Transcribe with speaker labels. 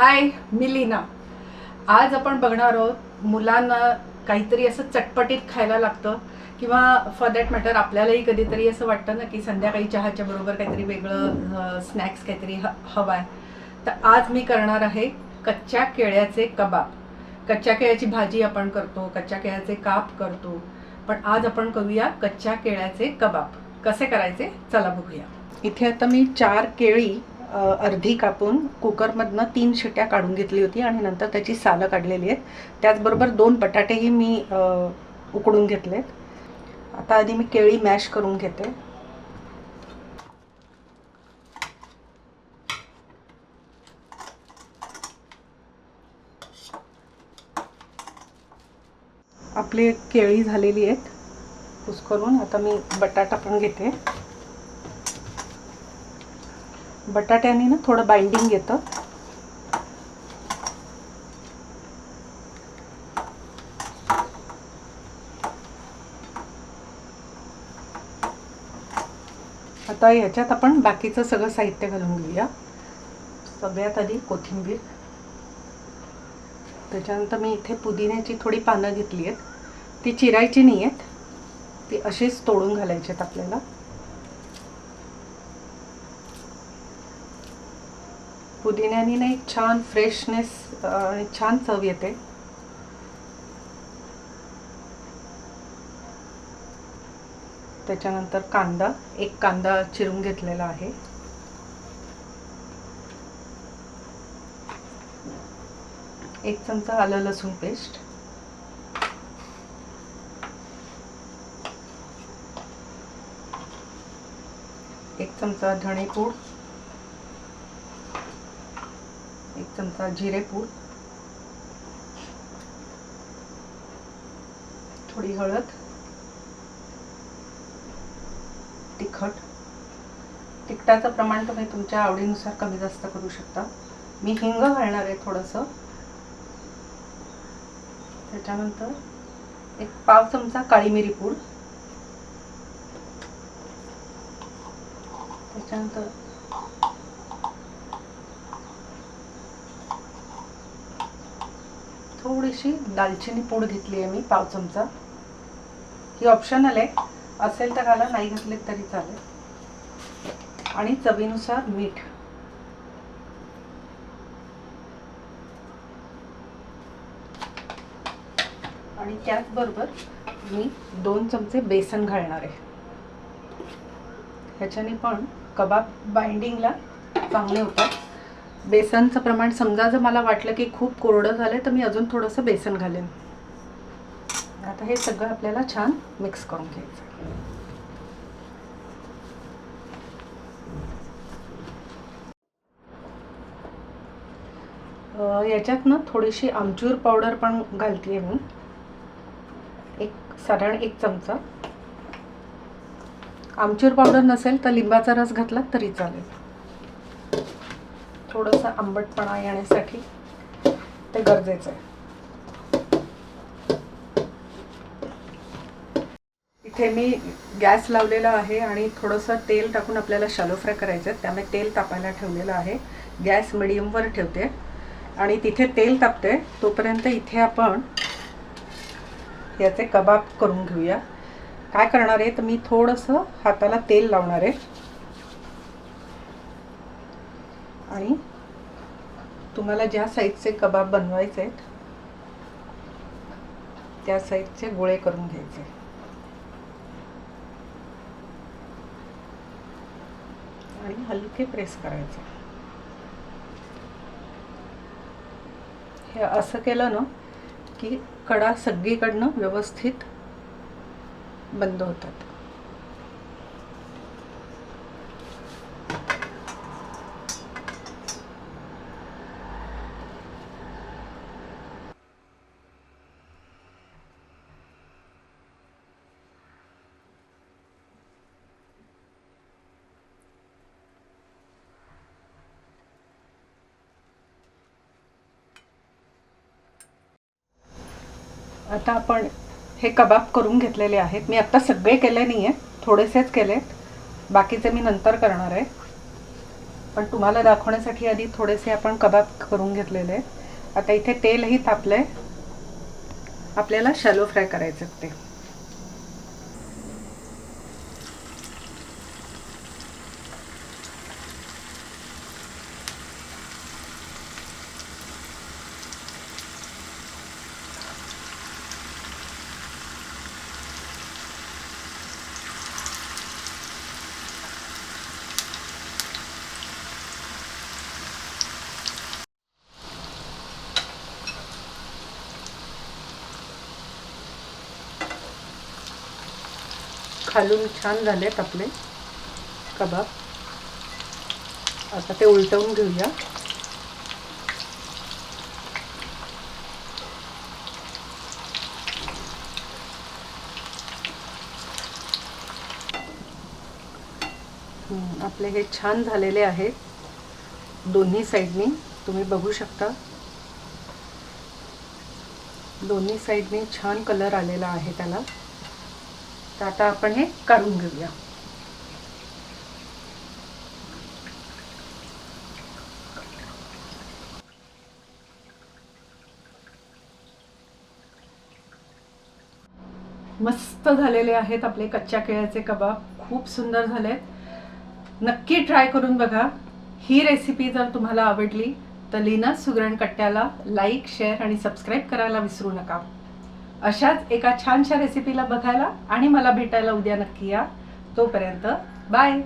Speaker 1: हाय मी लीना आज आपण बघणार आहोत मुलांना काहीतरी असं चटपटीत खायला लागतं किंवा फॉर दॅट मॅटर आपल्यालाही कधीतरी असं वाटतं ना की संध्याकाळी चहाच्या बरोबर काहीतरी वेगळं स्नॅक्स काहीतरी ह हवा आहे तर आज मी करणार आहे कच्च्या केळ्याचे कबाब. कच्च्या केळ्याची भाजी आपण करतो कच्च्या केळ्याचे काप करतो पण आज आपण करूया कच्च्या केळ्याचे कबाब. कसे करायचे? चला बघूया. इथे आता मी चार केळी अर्धी कापून कुकरमधनं तीन शिट्या काढून घेतली होती आणि नंतर त्याची सालं काढलेली आहेत. त्याचबरोबर दोन बटाटेही मी उकडून घेतलेत. आता आधी मी केळी मॅश करून घेते. आपली केळी झालेली आहेत कुस्करून आता मी बटाटा पण घेते. बटाट्याने ना थोडं बाइंडिंग येतं. आता याच्यात आपण बाकीचं सगळं साहित्य घालून घेऊया. सगळ्यात आधी कोथिंबीर. त्याच्यानंतर मी इथे पुदिन्याची थोडी पानं घेतली आहेत. ती चिरायची नाही आहेत ती अशीच तोडून घालायची आहेत आपल्याला. पुदिन्याने ना एक छान फ्रेशनेस आणि छान चव येते. त्याच्यानंतर कांदा एक कांदा चिरून घेतलेला आहे. एक चमचा आलं लसूण पेस्ट. एक चमचा धणेपूड. एक चमचा जिरेपूड थोडी हळद. तिखट. तिखटाचं प्रमाण तुम्ही तुमच्या आवडीनुसार कमी जास्त करू शकता. मी हिंग घालणार आहे थोडंसं. त्याच्यानंतर एक पाव चमचा काळी मिरी पूड. त्याच्यानंतर थोडीशी दालचिनी पूड घेतली आहे मी पाव चमचा. ही ऑप्शनल आहे. असेल तर घाला नाही घातले तरी चालेल. आणि चवीनुसार मीठ. आणि त्याचबरोबर मी दोन चमचे बेसन घालणार आहे. ह्याच्याने पण कबाब बाइंडिंगला चांगले होतात. बेसनचं प्रमाण समजा जर मला वाटलं की खूप कोरडं झालं तर मी अजून थोडंसं बेसन घालेन. आता हे सगळं आपल्याला छान मिक्स करून घ्यायचं याच्यात ना थोडीशी आमचूर पावडर पण घालते मी. एक साधारण एक चमचा. आमचूर पावडर नसेल तर लिंबाचा रस घातला तरी चालेल. थोडंसं आंबटपणा येण्यासाठी ते गरजेचं आहे. इथे मी गॅस लावलेला आहे आणि थोडंसं तेल टाकून आपल्याला शालो फ्राय करायचं आहे त्यामुळे तेल तापायला ठेवलेलं आहे. गॅस मिडियमवर ठेवते. आणि तिथे तेल तापते तोपर्यंत इथे आपण याचे कबाब करून घेऊया. काय करणार आहे? तर मी थोडंसं हाताला तेल लावणार आहे आणि तुम्हाला ज्या साईजचे कबाब बनवायचे आहेत त्या साईजचे गोळे करून घ्यायचे. आणि हलके प्रेस करायचे. हे असं केलं ना की कडा सगळीकडनं व्यवस्थित बंद होतात. आता आपण हे कबाब करून घेतलेले आहेत. मी आत्ता सगळे केले नाही आहेत थोडेसेच केलेत. बाकीचे मी नंतर करणार आहे. पण तुम्हाला दाखवण्यासाठी आधी थोडेसे आपण कबाब करून घेतलेले आहेत. आता इथे तेलही तापलंय. आपल्याला शॅलो फ्राय करायचं ते. खालून छान झालेत आपले कबाब. आता ते उलटवून घेऊया. आपले हे छान झालेले आहेत. दोन्ही साईडनी तुम्ही बघू शकता. दोन्ही साईडनी छान कलर आलेला आहे त्याला. तर आता आपण हे काढून घेऊया. मस्त झालेले आहेत आपले कच्च्या केळ्याचे कबाब. खूप सुंदर झालेत. नक्की ट्राय करून बघा. ही रेसिपी जर तुम्हाला आवडली तर लीना सुगरण कट्ट्याला लाईक शेअर आणि सबस्क्राईब करायला विसरू नका. अशाच एका छानशा रेसिपीला बघायला आणि मला भेटायला उद्या नक्की या. तोपर्यंत बाय